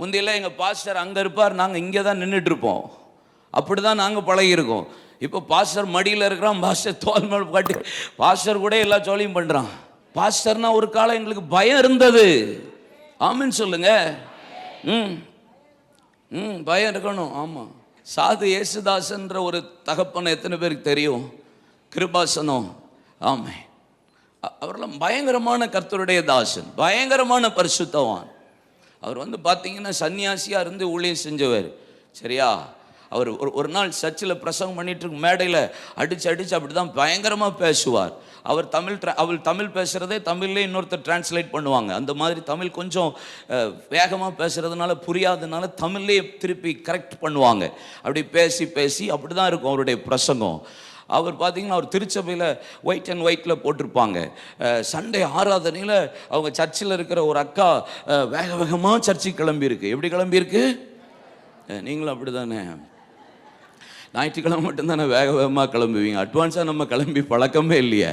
முந்தையெல்லாம் எங்கள் பாஸ்டர் அங்கே இருப்பார் நாங்கள் இங்கே தான் நின்றுட்டுருப்போம் அப்படி தான் நாங்கள் பழகியிருக்கோம். இப்போ பாஸ்டர் மடியில் இருக்கிறான் பாஸ்டர் தோல் மேல் பாட்டு பாஸ்டர் கூட எல்லா ஜோலியும் பண்ணுறான் பாஸ்டர்னா ஒரு காலம் எங்களுக்கு பயம் இருந்தது. ஆமின்னு சொல்லுங்க. ம் ம் பயம் இருக்கணும் ஆமாம் சாது ஏசுதாசன்ற ஒரு தகப்பனை எத்தனை பேருக்கு தெரியும்? கிருபாசனம் ஆமை அவரெல்லாம் பயங்கரமான கர்த்தருடைய தாசன் பயங்கரமான பரிசுத்தவான். அவர் வந்து பார்த்தீங்கன்னா சன்னியாசியாக இருந்து ஊழியம் செஞ்சவர். சரியா? அவர் ஒரு ஒரு நாள் சர்ச்சில் பிரசங்கம் பண்ணிட்டு இருக்கு மேடையில் அடித்து அடித்து அப்படி தான் பயங்கரமாக பேசுவார். அவர் தமிழ் tra- அவள் தமிழ் பேசுகிறதே தமிழ்லேயே இன்னொருத்தர் டிரான்ஸ்லேட் பண்ணுவாங்க. அந்த மாதிரி தமிழ் கொஞ்சம் வேகமாக பேசுகிறதுனால புரியாததுனால தமிழ்லேயே திருப்பி கரெக்ட் பண்ணுவாங்க. அப்படி பேசி பேசி அப்படி தான் இருக்கும் அவருடைய பிரசங்கம். அவர் பார்த்தீங்கன்னா அவர் திருச்சபையில் ஒயிட் அண்ட் ஒயிட்டில் போட்டிருப்பாங்க. சண்டே ஆராதனையில் அவங்க சர்ச்சில் இருக்கிற ஒரு அக்கா வேக வேகமாக சர்ச்சுக்கு கிளம்பியிருக்கு. எப்படி கிளம்பியிருக்கு? நீங்களும் அப்படி தானே ஞாயிற்றுக்கிழமை மட்டும்தானே வேக வேகமாக கிளம்புவீங்க? அட்வான்ஸாக நம்ம கிளம்பி பழக்கமே இல்லையே.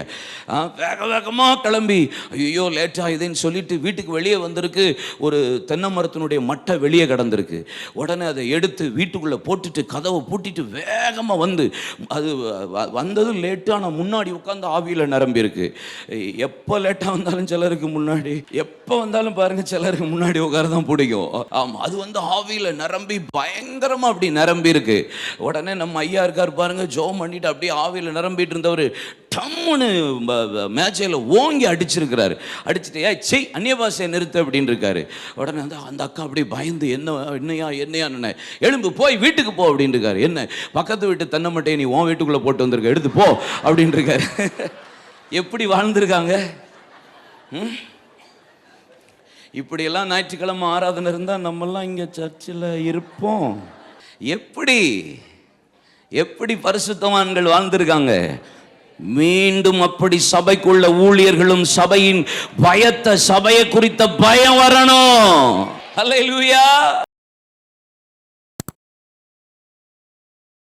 ஆ, வேக வேகமாக கிளம்பி ஐயோ லேட்டாக இதுன்னு சொல்லிட்டு வீட்டுக்கு வெளியே வந்திருக்கு. ஒரு தென்னை மரத்தினுடைய மட்டை வெளியே கிடந்திருக்கு. உடனே அதை எடுத்து வீட்டுக்குள்ளே போட்டுட்டு கதவை பூட்டிட்டு வேகமாக வந்து அது வந்ததும் லேட்டாக நான் முன்னாடி உட்காந்து ஆவியில் நிரம்பியிருக்கு எப்போ லேட்டாக வந்தாலும் சிலருக்கு முன்னாடி எப்போ வந்தாலும் பாருங்கள் சிலருக்கு முன்னாடி உட்கார தான் பிடிக்கும். ஆமாம் அது வந்து ஆவியில் நிரம்பி பயங்கரமாக அப்படி நிரம்பி இருக்கு. உடனே நம்ம ஐயா இருக்கார் பாருங்க ஜோம் பண்ணிட்டு அப்படியே ஆவியில் நிரம்பிட்டு இருந்தவர் டம்முன்னு மேட்சையில் ஓங்கி அடிச்சிருக்கிறாரு. அடிச்சுட்டு ஏ செய் அந்நிய பாஷையை நிறுத்து அப்படின்னு இருக்காரு. உடனே வந்து அந்த அக்கா அப்படியே பயந்து என்ன என்னையா என்னையா? என்ன எழும்பு போய் வீட்டுக்கு போ அப்படின்னு இருக்காரு. என்ன பக்கத்து வீட்டு தென்னமட்டையை நீ உன் வீட்டுக்குள்ளே போட்டு வந்திருக்க எடுத்து போ அப்படின்னு இருக்காரு. எப்படி வாழ்ந்திருக்காங்க? ம்? இப்படியெல்லாம் ஞாயிற்றுக்கிழமை ஆராதனை இருந்தால் நம்மெல்லாம் இங்கே சர்ச்சில் இருப்போம். எப்படி? எப்படி பரிசுத்தவான்கள் வாழ்ந்திருக்காங்க? மீண்டும் அப்படி சபைக்குள்ள ஊழியர்களும் சபையின் பயத்தை சபையை குறித்த பயம் வரணும். அல்ல